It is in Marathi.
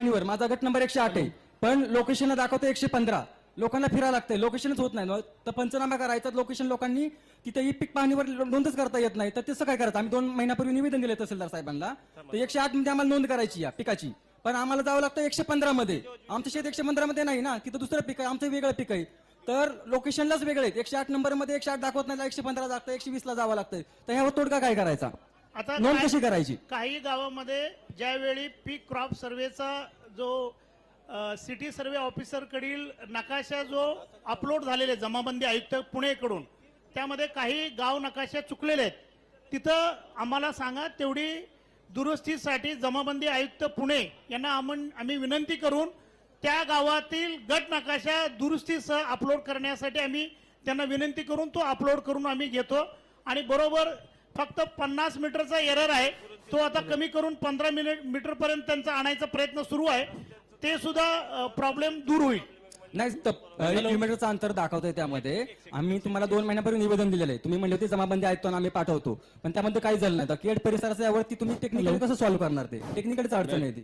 वर. माझा गट नंबर एकशे आठ आहे. पण लोकेशनला दाखवतो एकशे पंधरा. लोकांना फिरायला लागतंय. लोकेशनच होत नाही. तर पंचनामा करायचा लोकेशन लोकांनी तिथे ही पीक पाहणीवर नोंदच करता येत नाही. तर तसं काय करायचं? आम्ही दोन महिन्यापूर्वी निवेदन दिले तहसीलदार साहेबांना. तर एकशे आठमध्ये आम्हाला नोंद करायची या पिकाची. पण आम्हाला जावं लागतं एकशे पंधरा मध्ये. आमचं शेत एकशे पंधरा मध्ये नाही ना? तिथं दुसरं पीक आहे. आमचं वेगळं पीक आहे. तर लोकेशनलाच वेगळे आहेत. एकशे आठ नंबरमध्ये एकशे आठ दाखवत नाही एकशे पंधरा दाखतं एकशे वीस ला जावं लागतंय. तर ह्यावर तोडगा काय करायचा? आता नोंद कशी करायची? काही गावामध्ये ज्यावेळी पीक क्रॉप सर्वेचा जो सिटी सर्वे ऑफिसरकडील नकाशा जो अपलोड झालेले जमाबंदी आयुक्त पुणेकडून त्यामध्ये काही गाव नकाशा चुकलेले आहेत. तिथं आम्हाला सांगा तेवढी दुरुस्तीसाठी जमाबंदी आयुक्त पुणे यांना आम्ही विनंती करून त्या गावातील गट नकाशा दुरुस्तीसह अपलोड करण्यासाठी आम्ही त्यांना विनंती करून तो अपलोड करून आम्ही घेतो. आणि बरोबर फक्त पन्नास मीटरचा एरर आहे. तो आता कमी करून पंधरा मिनिट मीटर पर्यंत त्यांचा आणायचा प्रयत्न सुरू आहे. ते सुद्धा प्रॉब्लेम दूर होईल. नाही किलोमीटरचं अंतर दाखवतोय त्यामध्ये. आम्ही तुम्हाला दोन महिन्यापूर्वी निवेदन दिलेलं आहे. तुम्ही म्हणले होते जमाबंदी ऐकतो आणि आम्ही पाठवतो. पण त्यामध्ये काही झालं नाही. तर केड परिसराच्या यावरती तुम्ही टेक्निकली कसं सॉल्व्ह करणार ते? टेक्निकलच अडचण आहे ती.